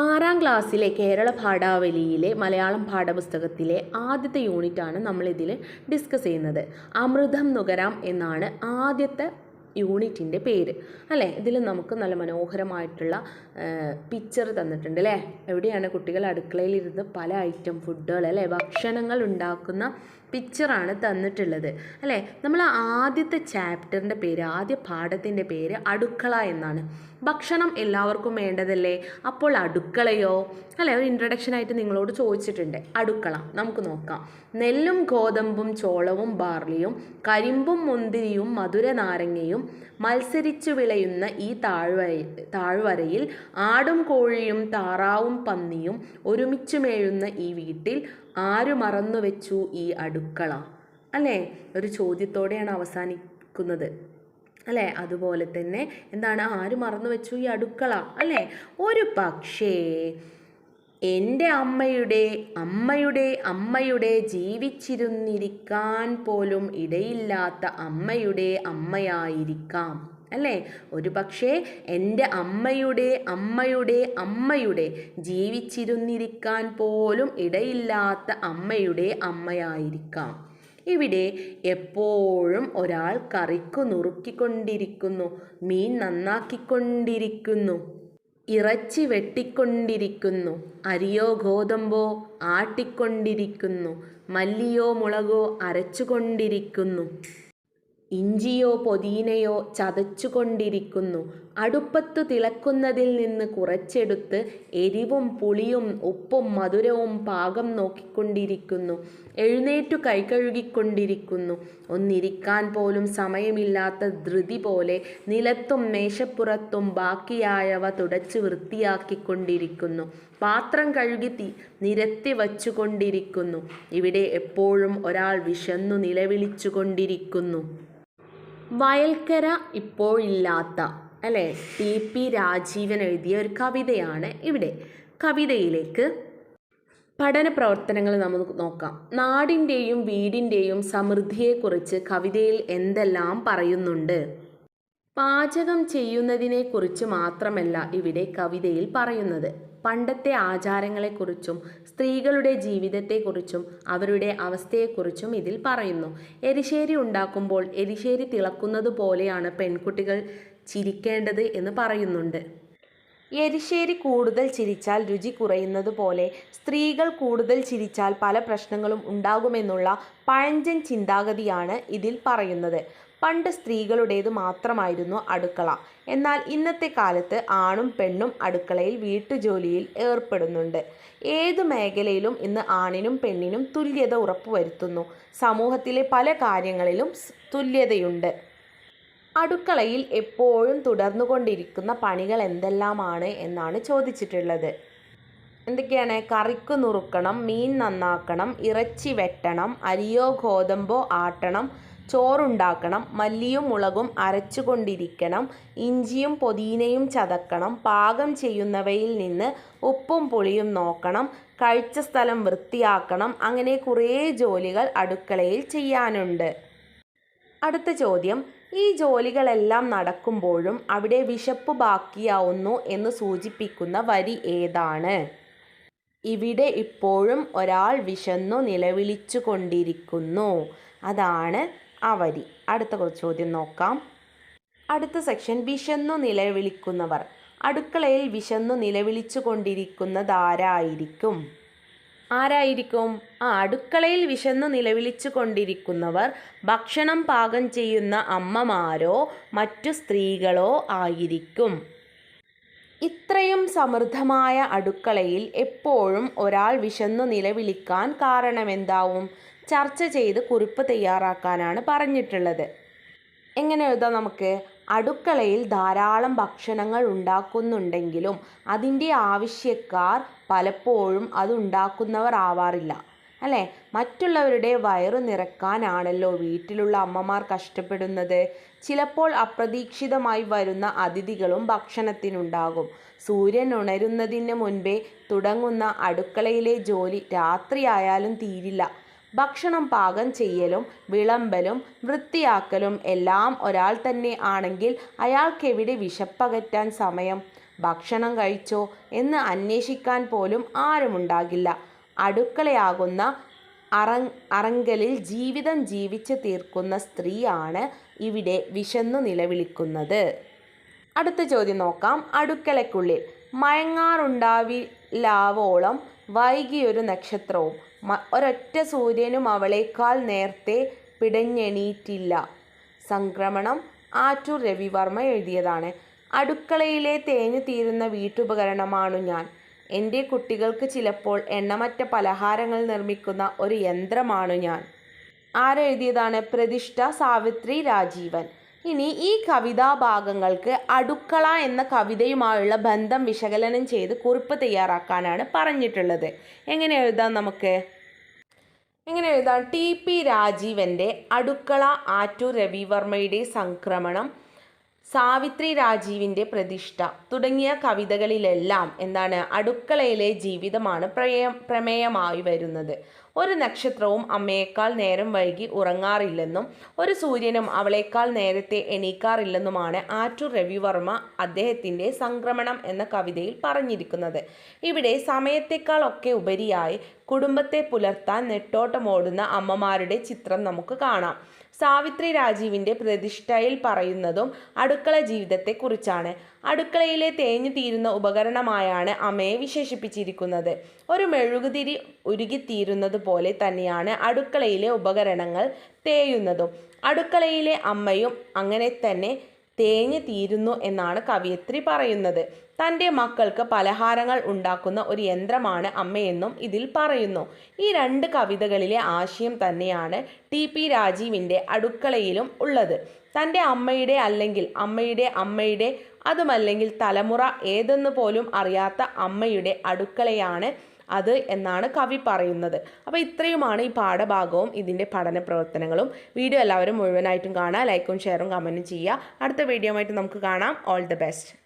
ആറാം ക്ലാസ്സിലെ കേരള പാഠാവലിയിലെ മലയാളം പാഠപുസ്തകത്തിലെ ആദ്യത്തെ യൂണിറ്റാണ് നമ്മളിതിൽ ഡിസ്കസ് ചെയ്യുന്നത്. അമൃതം നുകരാം എന്നാണ് ആദ്യത്തെ യൂണിറ്റിന്റെ പേര്. അല്ലേ? ഇതിൽ നമുക്ക് നല്ല മനോഹരമായിട്ടുള്ള പിക്ചർ തന്നിട്ടുണ്ട് അല്ലേ? എവിടെയാണ് കുട്ടികൾ അടുക്കളയിലിരുന്ന് പല ഐറ്റം ഫുഡുകൾ അല്ലേ? ഭക്ഷണങ്ങൾ ഉണ്ടാക്കുന്ന പിക്ചറാണ് തന്നിട്ടുള്ളത്. അല്ലേ? നമ്മൾ ആദ്യത്തെ ചാപ്റ്ററിന്റെ പേര് ആദ്യ പാഠത്തിന്റെ പേര് അടുക്കള എന്നാണ്. ഭക്ഷണം എല്ലാവർക്കും വേണ്ടതല്ലേ? അപ്പോൾ അടുക്കളയോ? അല്ലേ? ഒരു ഇൻട്രഡക്ഷൻ ആയിട്ട് നിങ്ങളോട് ചോദിച്ചിട്ടുണ്ട്. അടുക്കള. നമുക്ക് നോക്കാം. നെല്ലും ഗോതമ്പും ചോളവും ബാർലിയും കരിമ്പും മുന്തിരിയും മധുര നാരങ്ങയും മത്സരിച്ചു വിളയുന്ന ഈ താഴ്വര താഴ്വരയിൽ ആടും കോഴിയും താറാവും പന്നിയും ഒരുമിച്ചു മേഴുന്ന ഈ വീട്ടിൽ ആര് മറന്നു വെച്ചു ഈ അടുക്കള? അല്ലേ? ഒരു ചോദ്യത്തോടെയാണ് അവസാനിക്കുന്നത്. അല്ലേ? അതുപോലെ തന്നെ എന്താണ്? ആര് മറന്നു വെച്ചു ഈ അടുക്കള? അല്ലേ? ഒരു പക്ഷേ എന്റെ അമ്മയുടെ അമ്മയുടെ അമ്മയുടെ ജീവിച്ചിരുന്നിരിക്കാൻ പോലും ഇടയില്ലാത്ത അമ്മയുടെ അമ്മയായിരിക്കാം. അല്ലേ? ഒരു പക്ഷേ എന്റെ അമ്മയുടെ അമ്മയുടെ അമ്മയുടെ ജീവിച്ചിരുന്നിരിക്കാൻ പോലും ഇടയില്ലാത്ത അമ്മയുടെ അമ്മയായിരിക്കാം. ഇവിടെ എപ്പോഴും ഒരാൾ കറിക്കു നുറുക്കിക്കൊണ്ടിരിക്കുന്നു മീൻ നന്നാക്കിക്കൊണ്ടിരിക്കുന്നു ഇറച്ചി വെട്ടിക്കൊണ്ടിരിക്കുന്നു അരിയോ ഗോതമ്പോ ആട്ടിക്കൊണ്ടിരിക്കുന്നു മല്ലിയോ മുളകോ അരച്ചുകൊണ്ടിരിക്കുന്നു. ഇഞ്ചിയോ പൊതീനയോ ചതച്ചുകൊണ്ടിരിക്കുന്നു. അടുപ്പത്തു തിളക്കുന്നതിൽ നിന്ന് കുറച്ചെടുത്ത് എരിവും പുളിയും ഉപ്പും മധുരവും പാകം നോക്കിക്കൊണ്ടിരിക്കുന്നു. എഴുന്നേറ്റു കൈകഴുകിക്കൊണ്ടിരിക്കുന്നു ഒന്നിരിക്കാൻ പോലും സമയമില്ലാത്ത ധൃതി പോലെ നിലത്തും മേശപ്പുറത്തും ബാക്കിയായവ തുടച്ച് വൃത്തിയാക്കിക്കൊണ്ടിരിക്കുന്നു. പാത്രം കഴുകി നിരത്തി വച്ചുകൊണ്ടിരിക്കുന്നു. ഇവിടെ എപ്പോഴും ഒരാൾ വിശന്നു നിലവിളിച്ചുകൊണ്ടിരിക്കുന്നു. വയൽക്കര ഇപ്പോഴില്ലാത്ത അല്ലേ? ടി. പി. രാജീവൻ എഴുതിയ ഒരു കവിതയാണ് ഇവിടെ. കവിതയിലേക്ക് പഠന പ്രവർത്തനങ്ങൾ നമുക്ക് നോക്കാം. നാടിന്റെയും വീടിന്റെയും സമൃദ്ധിയെക്കുറിച്ച് കവിതയിൽ എന്തെല്ലാം പറയുന്നുണ്ട്? പാചകം ചെയ്യുന്നതിനെക്കുറിച്ച് മാത്രമല്ല ഇവിടെ കവിതയിൽ പറയുന്നത്. പണ്ടത്തെ ആചാരങ്ങളെക്കുറിച്ചും സ്ത്രീകളുടെ ജീവിതത്തെക്കുറിച്ചും അവരുടെ അവസ്ഥയെക്കുറിച്ചും ഇതിൽ പറയുന്നു. എരിശ്ശേരി ഉണ്ടാക്കുമ്പോൾ എരിശ്ശേരി തിളക്കുന്നത് പോലെയാണ് പെൺകുട്ടികൾ ചിരിക്കേണ്ടത് എന്ന് പറയുന്നുണ്ട്. എരിശ്ശേരി കൂടുതൽ ചിരിച്ചാൽ രുചി കുറയുന്നത് പോലെ സ്ത്രീകൾ കൂടുതൽ ചിരിച്ചാൽ പല പ്രശ്നങ്ങളും ഉണ്ടാകുമെന്നുള്ള പഴഞ്ചൻ ചിന്താഗതിയാണ് ഇതിൽ പറയുന്നത്. പണ്ട് സ്ത്രീകളുടേത് മാത്രമായിരുന്നു അടുക്കള. എന്നാൽ ഇന്നത്തെ കാലത്ത് ആണും പെണ്ണും അടുക്കളയിൽ വീട്ടുജോലിയിൽ ഏർപ്പെടുന്നുണ്ട്. ഏതു മേഖലയിലും ഇന്ന് ആണിനും പെണ്ണിനും തുല്യത ഉറപ്പുവരുത്തുന്നു. സമൂഹത്തിലെ പല കാര്യങ്ങളിലും തുല്യതയുണ്ട്. അടുക്കളയിൽ എപ്പോഴും തുടർന്നുകൊണ്ടിരിക്കുന്ന പണികൾ എന്തെല്ലാമാണ് എന്നാണ് ചോദിച്ചിട്ടുള്ളത്. എന്തൊക്കെയാണ്? കറിക്ക് നുറുക്കണം മീൻ നന്നാക്കണം ഇറച്ചി വെട്ടണം അരിയോ ഗോതമ്പോ ആട്ടണം ചോറുണ്ടാക്കണം മല്ലിയും മുളകും അരച്ചുകൊണ്ടിരിക്കണം ഇഞ്ചിയും പൊതീനയും ചതക്കണം പാകം ചെയ്യുന്നവയിൽ നിന്ന് ഉപ്പും പുളിയും നോക്കണം കഴിച്ച സ്ഥലം വൃത്തിയാക്കണം അങ്ങനെ കുറേ ജോലികൾ അടുക്കളയിൽ ചെയ്യാനുണ്ട്. അടുത്ത ചോദ്യം ഈ ജോലികളെല്ലാം നടക്കുമ്പോഴും അവിടെ വിശപ്പ് ബാക്കിയാവുന്നു എന്ന് സൂചിപ്പിക്കുന്ന വരി ഏതാണ്? ഇവിടെ ഇപ്പോഴും ഒരാൾ വിശന്നു നിലവിളിച്ചു കൊണ്ടിരിക്കുന്നു അതാണ് ആ വരി. അടുത്ത ചോദ്യം നോക്കാം. അടുത്ത സെക്ഷൻ വിശന്നു നിലവിളിക്കുന്നവർ. അടുക്കളയിൽ വിശന്നു നിലവിളിച്ചു കൊണ്ടിരിക്കുന്നതാരായിരിക്കും ആരായിരിക്കും? ആ അടുക്കളയിൽ വിശന്നു നിലവിളിച്ചു കൊണ്ടിരിക്കുന്നവർ ഭക്ഷണം പാകം ചെയ്യുന്ന അമ്മമാരോ മറ്റു സ്ത്രീകളോ ആയിരിക്കും. ഇത്രയും സമൃദ്ധമായ അടുക്കളയിൽ എപ്പോഴും ഒരാൾ വിശന്നു നിലവിളിക്കാൻ കാരണമെന്താവും? ചർച്ച ചെയ്ത് കുറിപ്പ് തയ്യാറാക്കാനാണ് പറഞ്ഞിട്ടുള്ളത്. എങ്ങനെ എഴുതാം നമുക്ക്? അടുക്കളയിൽ ധാരാളം ഭക്ഷണങ്ങൾ ഉണ്ടാക്കുന്നുണ്ടെങ്കിലും അതിന്റെ ആവശ്യക്കാർ പലപ്പോഴും അത് ഉണ്ടാക്കുന്നവർ ആവാറില്ല. അല്ലേ? മറ്റുള്ളവരുടെ വയറു നിറക്കാനാണല്ലോ വീട്ടിലുള്ള അമ്മമാർ കഷ്ടപ്പെടുന്നത്. ചിലപ്പോൾ അപ്രതീക്ഷിതമായി വരുന്ന അതിഥികളും ഭക്ഷണത്തിനുണ്ടാകും. സൂര്യൻ ഉണരുന്നതിന് മുൻപേ തുടങ്ങുന്ന അടുക്കളയിലെ ജോലി രാത്രിയായാലും തീരില്ല. ഭക്ഷണം പാകം ചെയ്യലും വിളമ്പലും വൃത്തിയാക്കലും എല്ലാം ഒരാൾ തന്നെ ആണെങ്കിൽ അയാൾക്കെവിടെ വിശപ്പകറ്റാൻ സമയം? ഭക്ഷണം കഴിച്ചോ എന്ന് അന്വേഷിക്കാൻ പോലും ആരുമുണ്ടാകില്ല അടുക്കളയാകുന്ന അറ അറങ്കലിൽ ജീവിതം ജീവിച്ച് തീർക്കുന്ന സ്ത്രീയാണ് ഇവിടെ വിശന്നു നിലവിളിക്കുന്നത്. അടുത്ത ചോദ്യം നോക്കാം. അടുക്കളയ്ക്കുള്ളിൽ മയങ്ങാറുണ്ടാവില്ലാവോളം വൈകിയൊരു നക്ഷത്രവും ഒരൊറ്റ സൂര്യനും അവളേക്കാൾ നേരത്തെ പിടഞ്ഞെണീറ്റില്ല. സംക്രമണം ആറ്റൂർ രവിവർമ്മ എഴുതിയതാണ്. അടുക്കളയിലെ തേഞ്ഞു തീരുന്ന വീട്ടുപകരണമാണു ഞാൻ. എന്റെ കുട്ടികൾക്ക് ചിലപ്പോൾ എണ്ണമറ്റ പലഹാരങ്ങൾ നിർമ്മിക്കുന്ന ഒരു യന്ത്രമാണു ഞാൻ. ആരെഴുതിയതാണ്? പ്രതിഷ്ഠ സാവിത്രി രാജീവൻ. ഇനി ഈ കവിതാ ഭാഗങ്ങൾക്ക് അടുക്കള എന്ന കവിതയുമായുള്ള ബന്ധം വിശകലനം ചെയ്ത് കുറിപ്പ് തയ്യാറാക്കാനാണ് പറഞ്ഞിട്ടുള്ളത്. എങ്ങനെ എഴുതാം നമുക്ക്? എങ്ങനെ എഴുതാം? ടി പി രാജീവന്റെ അടുക്കള ആറ്റു രവിവർമ്മയുടെ സംക്രമണം സാവിത്രി രാജീവിന്റെ പ്രതിഷ്ഠ തുടങ്ങിയ കവിതകളിലെല്ലാം എന്താണ് അടുക്കളയിലെ ജീവിതമാണ് പ്രമേയമായി വരുന്നത്. ഒരു നക്ഷത്രവും അമ്മയേക്കാൾ നേരം വൈകി ഉറങ്ങാറില്ലെന്നും ഒരു സൂര്യനും അവളേക്കാൾ നേരത്തെ എണീക്കാറില്ലെന്നുമാണ് ആറ്റൂർ രവിവർമ്മ അദ്ദേഹത്തിന്റെ സംക്രമണം എന്ന കവിതയിൽ പറഞ്ഞിരിക്കുന്നത്. ഇവിടെ സമയത്തേക്കാളൊക്കെ ഉപരിയായി കുടുംബത്തെ പുലർത്താൻ നെട്ടോട്ടമോടുന്ന അമ്മമാരുടെ ചിത്രം നമുക്ക് കാണാം. സാവിത്രി രാജീവിന്റെ പ്രതിഷ്ഠയിൽ പറയുന്നതും അടുക്കള ജീവിതത്തെക്കുറിച്ചാണ്. അടുക്കളയിലെ തേഞ്ഞു തീരുന്ന ഉപകരണമായാണ് അമ്മയെ വിശേഷിപ്പിച്ചിരിക്കുന്നത്. ഒരു മെഴുകുതിരി ഉരുകിത്തീരുന്നത് പോലെ തന്നെയാണ് അടുക്കളയിലെ ഉപകരണങ്ങൾ തേയുന്നതും. അടുക്കളയിലെ അമ്മയും അങ്ങനെ തന്നെ തേഞ്ഞു തീരുന്നു എന്നാണ് കവിയത്രി പറയുന്നത്. തന്റെ മക്കൾക്ക് പലഹാരങ്ങൾ ഉണ്ടാക്കുന്ന ഒരു യന്ത്രമാണ് അമ്മയെന്നും ഇതിൽ പറയുന്നു. ഈ രണ്ട് കവിതകളിലെ ആശയം തന്നെയാണ് ടി പി രാജീവിന്റെ അടുക്കളയിലും ഉള്ളത്. തന്റെ അമ്മയുടെ അല്ലെങ്കിൽ അമ്മയുടെ അമ്മയുടെ അതുമല്ലെങ്കിൽ തലമുറ ഏതെന്ന് പോലും അറിയാത്ത അമ്മയുടെ അടുക്കളയാണ് അത് എന്നാണ് കവി പറയുന്നത്. അപ്പോൾ ഇത്രയുമാണ് ഈ പാഠഭാഗവും ഇതിന്റെ പഠന പ്രവർത്തനങ്ങളും. വീഡിയോ എല്ലാവരും മുഴുവനായിട്ടും കാണുക ലൈക്കും ഷെയറും കമന്റും ചെയ്യുക. അടുത്ത വീഡിയോ ആയിട്ട് നമുക്ക് കാണാം. All the best